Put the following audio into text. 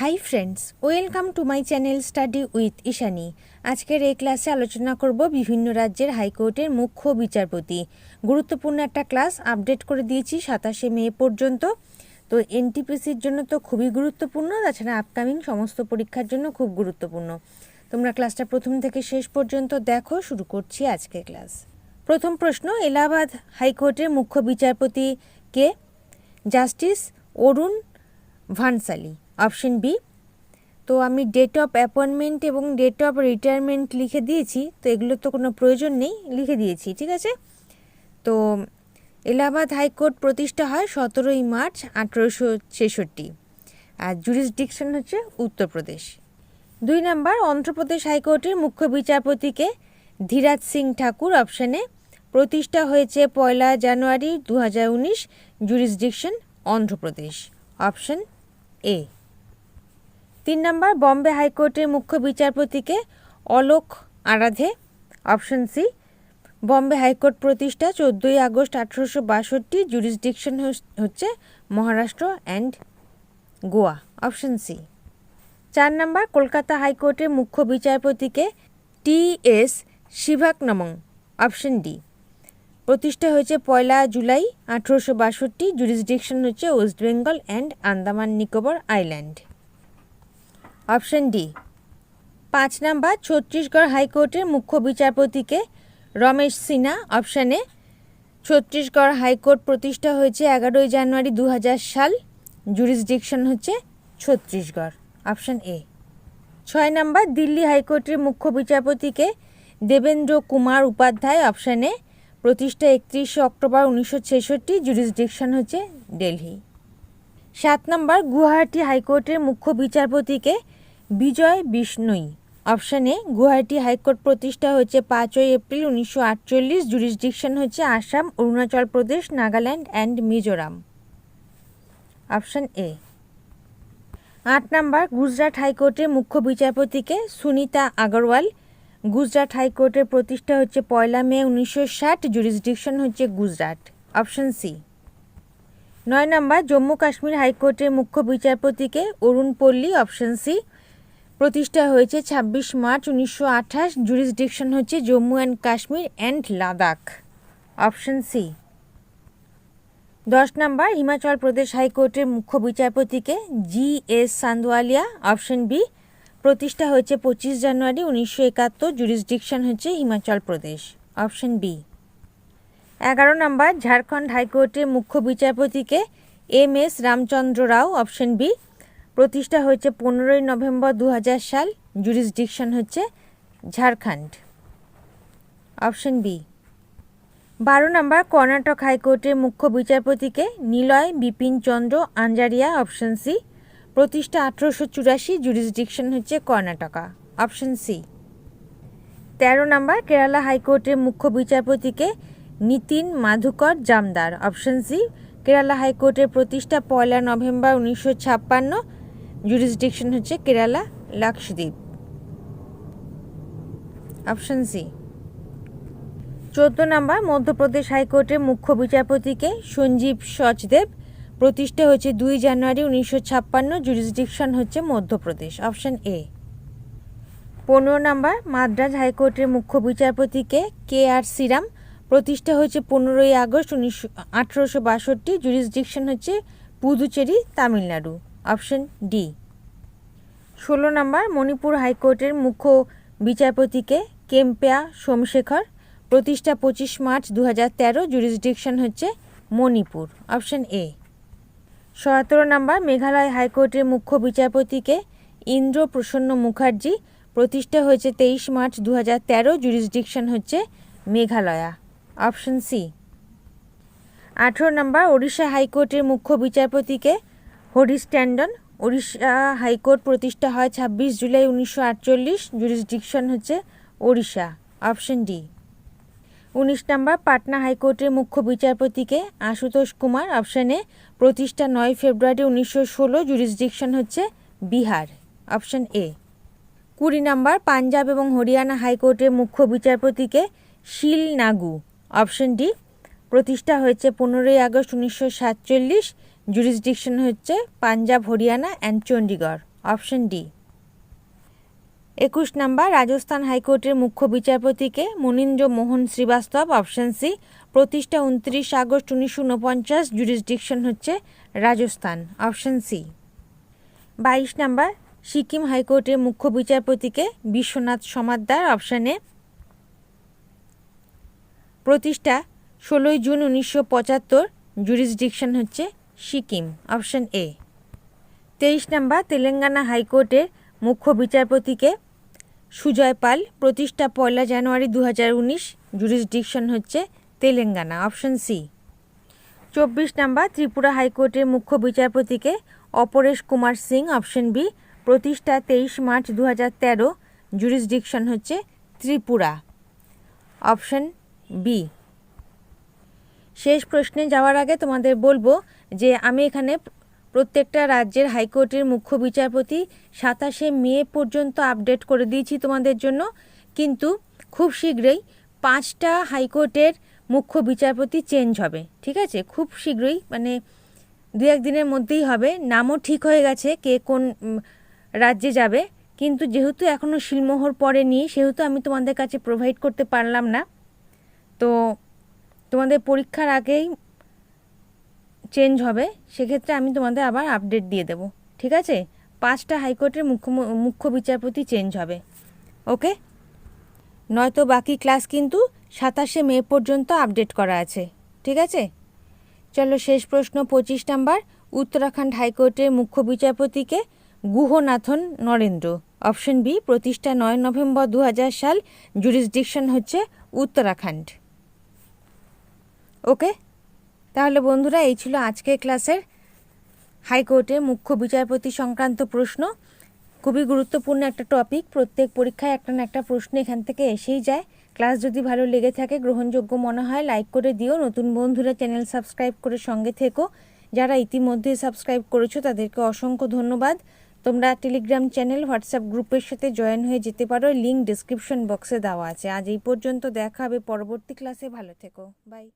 Hi friends welcome to my channel study with Ishani আজকের এই ক্লাসে আলোচনা করব বিভিন্ন রাজ্যের হাইকোর্টের মুখ্য বিচারপতি। গুরুত্বপূর্ণ একটা ক্লাস আপডেট করে দিয়েছি সাতাশে মে পর্যন্ত। তো এনটিপিসির জন্য তো খুবই গুরুত্বপূর্ণ, তাছাড়া আপকামিং সমস্ত পরীক্ষার জন্য খুব গুরুত্বপূর্ণ। তোমরা ক্লাসটা প্রথম থেকে শেষ পর্যন্ত দেখো, শুরু করছি আজকের ক্লাস প্রথম প্রশ্ন, এলাহাবাদ হাইকোর্টের মুখ্য বিচারপতি কে? Justice Arun Bhansali option B. তো আমি ডেট অফ অ্যাপয়েন্টমেন্ট এবং ডেট অফ রিটায়ারমেন্ট লিখে দিয়েছি, তো এগুলোর তো কোনো প্রয়োজন নেই, লিখে দিয়েছি, ঠিক আছে? তো এলাহাবাদ হাইকোর্ট প্রতিষ্ঠা হয় সতেরোই মার্চ আঠেরোশো ছেষট্টি। আর জুরিসডিকশন হচ্ছে উত্তরপ্রদেশ। দুই নাম্বার, অন্ধ্রপ্রদেশ হাইকোর্টের মুখ্য বিচারপতিকে ধীরাজ সিং ঠাকুর অপশানে প্রতিষ্ঠা হয়েছে পয়লা জানুয়ারি দু হাজার উনিশ জুরিসডিকশন অন্ধ্রপ্রদেশ। Option A. তিন নম্বর, বম্বে হাইকোর্টের মুখ্য বিচারপতিকে Alok Aradhe, option C, Bombay high court প্রতিষ্ঠা চোদ্দোই আগস্ট আঠেরোশো বাষট্টি জুরিসডিকশন হচ্ছে Maharashtra and Goa, option C. চার নম্বর, কলকাতা হাইকোর্টের মুখ্য বিচারপতিকে T S Sivagnanam option D. প্রতিষ্ঠা হয়েছে পয়লা জুলাই আঠেরোশো বাষট্টি জুরিসডিকশন হচ্ছে West Bengal and Andaman Nicobar island. Option D. পাঁচ নাম্বার, ছত্তিশগড় হাইকোর্টের মুখ্য বিচারপতিকে রমেশ সিনহা, অপশানে ছত্তিশগড় হাইকোর্ট প্রতিষ্ঠা হয়েছে এগারোই জানুয়ারি দু হাজার সাল জুরিসডিকশন হচ্ছে ছত্তিশগড়, অপশান এ। ছয় নাম্বার, দিল্লি হাইকোর্টের মুখ্য বিচারপতিকে দেবেন্দ্র কুমার উপাধ্যায়, অপশানে প্রতিষ্ঠা একত্রিশে অক্টোবর উনিশশো ছেষট্টি জুরিসডিকশন হচ্ছে দিল্লি। সাত নম্বর, গুয়াহাটি হাইকোর্টের মুখ্য বিচারপতিকে বিজয় বিষ্ণুই। অপশানে গুয়াহাটি হাইকোর্ট প্রতিষ্ঠা হয়েছে পাঁচই এপ্রিল উনিশশো আটচল্লিশ জুরিসডিকশন হচ্ছে Assam, Arunachal Pradesh, Nagaland and Mizoram. Option A, আট নম্বর, গুজরাট হাইকোর্টের মুখ্য বিচারপতিকে সুনিতা আগরওয়াল। গুজরাট হাইকোর্টের প্রতিষ্ঠা হচ্ছে পয়লা মে উনিশশো ষাট জুরিসডিকশন হচ্ছে গুজরাট। অপশন সি, নয় নম্বর, জম্মু কাশ্মীর হাইকোর্টের মুখ্য বিচারপতিকে অরুণ পল্লী, অপশন সি প্রতিষ্ঠা হয়েছে ছাব্বিশ মার্চ উনিশশো আঠাশ জুরিসডিকশন হচ্ছে Jammu and Kashmir and Ladakh. Option C দশ নম্বর, হিমাচল প্রদেশ হাইকোর্টের মুখ্য বিচারপতিকে G S Sandhawalia option B প্রতিষ্ঠা হয়েছে পঁচিশ জানুয়ারি উনিশশো একাত্তর জুরিসডিকশন হচ্ছে হিমাচল প্রদেশ অপশন বি এগারো নম্বর, ঝাড়খণ্ড হাইকোর্টের মুখ্য বিচারপতিকে M S Ramchandra Rao option B প্রতিষ্ঠা হয়েছে পনেরোই নভেম্বর দু হাজার সাল জুরিসডিকশন হচ্ছে ঝাড়খণ্ড। অপশন বি বারো নম্বর কর্ণাটক হাইকোর্টের মুখ্য বিচারপতিকে নিলয়, বিপিন চন্দ্র আঞ্জারিয়া অপশন সি প্রতিষ্ঠা আঠেরোশো চুরাশি জুরিসডিকশন হচ্ছে কর্ণাটকা। অপশন সি তেরো নম্বর কেরালা হাইকোর্টের মুখ্য বিচারপতিকে নিতিন মাধুকর জামদার। অপশন সি কেরালা হাইকোর্টের প্রতিষ্ঠা পয়লা নভেম্বর উনিশশো ছাপ্পান্ন জুরিসডিকশন হচ্ছে কেরালা লাক্ষদ্বীপ অপশন সি চোদ্দ নম্বর, মধ্যপ্রদেশ হাইকোর্টের মুখ্য বিচারপতিকে সঞ্জীব সচদেব প্রতিষ্ঠা হয়েছে দুই জানুয়ারি উনিশশো ছাপ্পান্ন জুরিসডিকশন হচ্ছে মধ্যপ্রদেশ। অপশন এ পনেরো নম্বর, মাদ্রাজ হাইকোর্টের মুখ্য বিচারপতিকে কে আর শ্রীরাম প্রতিষ্ঠা হয়েছে পনেরোই আগস্ট উনিশশো আঠেরোশো বাষট্টি জুরিসডিকশন হচ্ছে পুদুচেরি, তামিলনাড়ু। Option D. ষোলো নম্বর, মণিপুর হাইকোর্টের মুখ্য বিচারপতিকে কেম্পেয়া সোমশেখর, প্রতিষ্ঠা পঁচিশ মার্চ দু হাজার তেরো জুরিসডিকশন হচ্ছে মণিপুর, অপশন এ। সতেরো নম্বর, মেঘালয় হাইকোর্টের মুখ্য বিচারপতিকে ইন্দ্র প্রসন্ন মুখার্জি, প্রতিষ্ঠা হয়েছে তেইশ মার্চ দু হাজার তেরো জুরিসডিকশন হচ্ছে মেঘালয়া, অপশন সি। আঠেরো নম্বর, ওড়িশা হাইকোর্টের মুখ্য বিচারপতিকে হরিশ ট্যান্ডন ওড়িশা হাইকোর্ট প্রতিষ্ঠা হয় ছাব্বিশ জুলাই উনিশশো আটচল্লিশ জুরিসডিকশন হচ্ছে ওড়িশা অপশন ডি উনিশ নম্বর, পাটনা হাইকোর্টের মুখ্য বিচারপতিকে আশুতোষ কুমার অপশানে প্রতিষ্ঠা নয় ফেব্রুয়ারি উনিশশো ষোলো জুরিসডিকশন হচ্ছে বিহার অপশন এ কুড়ি নম্বর, পাঞ্জাব এবং হরিয়ানা হাইকোর্টের মুখ্য বিচারপতিকে শিল নাগু অপশন ডি প্রতিষ্ঠা হয়েছে পনেরোই আগস্ট উনিশশো সাতচল্লিশ জুরিসডিকশন হচ্ছে Punjab, Haryana and Chandigarh option D একুশ নাম্বার, রাজস্থান হাইকোর্টের মুখ্য বিচারপতিকে মনীন্দ্র মোহন শ্রীবাস্তব অপশন সি প্রতিষ্ঠা উনত্রিশ আগস্ট উনিশশো উনপঞ্চাশ জুরিসডিকশন হচ্ছে রাজস্থান অপশন সি বাইশ নাম্বার, সিকিম হাইকোর্টের মুখ্য বিচারপতিকে বিশ্বনাথ সমাদ্দার অপশানে প্রতিষ্ঠা ষোলোই জুন উনিশশো পঁচাত্তর জুরিসডিকশন হচ্ছে সিকিম, অপশন এ। তেইশ নাম্বার, তেলেঙ্গানা হাইকোর্টের মুখ্য বিচারপতিকে সুজয় পাল, প্রতিষ্ঠা পয়লা জানুয়ারি দু হাজার উনিশ জুরিসডিকশন হচ্ছে তেলেঙ্গানা, অপশন সি। চব্বিশ নাম্বার, ত্রিপুরা হাইকোর্টের মুখ্য বিচারপতিকে অপরেশ কুমার সিং, অপশন বি, প্রতিষ্ঠা তেইশ মার্চ দু হাজার তেরো জুরিসডিকশন হচ্ছে ত্রিপুরা, অপশন বি। শেষ প্রশ্নে যাওয়ার আগে তোমাদের বলব যে আমি এখানে প্রত্যেকটা রাজ্যের হাইকোর্টের মুখ্য বিচারপতি সাতাশে মে পর্যন্ত আপডেট করে দিয়েছি তোমাদের জন্য। কিন্তু খুব শীঘ্রই পাঁচটা হাইকোর্টের মুখ্য বিচারপতি চেঞ্জ হবে, ঠিক আছে? খুব শীঘ্রই মানে দু একদিনের মধ্যেই হবে। নামও ঠিক হয়ে গেছে কে কোন রাজ্যে যাবে। কিন্তু যেহেতু এখনও শিলমোহর পড়েনি, সেহেতু আমি তোমাদের কাছে প্রোভাইড করতে পারলাম না। তো তোমাদের পরীক্ষার আগেই চেঞ্জ হবে, সেক্ষেত্রে আমি তোমাদের আবার আপডেট দিয়ে দেবো, ঠিক আছে? পাঁচটা হাইকোর্টের মুখ্য মুখ্য বিচারপতি চেঞ্জ হবে ওকে নয়তো বাকি ক্লাস কিন্তু সাতাশে মে পর্যন্ত আপডেট করা আছে, ঠিক আছে? চলো শেষ প্রশ্ন, পঁচিশ নাম্বার, উত্তরাখণ্ড হাইকোর্টের মুখ্য বিচারপতিকে গুহনাথন নরেন্দ্র অপশন বি প্রতিষ্ঠা নয় নভেম্বর দু হাজার সাল জুরিসডিকশন হচ্ছে উত্তরাখণ্ড। ওকে? তাহলে বন্ধুরা, এই ছিল আজকের ক্লাসের হাইকোর্টের মুখ্য বিচারপতি সংক্রান্ত প্রশ্ন। খুবই গুরুত্বপূর্ণ একটা টপিক, প্রত্যেক পরীক্ষায় একটা না একটা প্রশ্ন এখান থেকে এসেই যায়। ক্লাস যদি ভালো লেগে থাকে, গ্রহণযোগ্য মনে হয়, লাইক করে দিও। নতুন বন্ধুরা, চ্যানেল সাবস্ক্রাইব করে সঙ্গে থেকো। যারা ইতিমধ্যে সাবস্ক্রাইব করেছ, তাদেরকে অসংখ্য ধন্যবাদ। তোমরা টেলিগ্রাম চ্যানেল, হোয়াটসঅ্যাপ গ্রুপের সাথে জয়েন হয়ে যেতে পারো। লিঙ্ক ডিসক্রিপশন বক্সে দেওয়া আছে। আজ এই পর্যন্ত দেখা হবে পরবর্তী ক্লাসে। ভালো থেকো। বাই।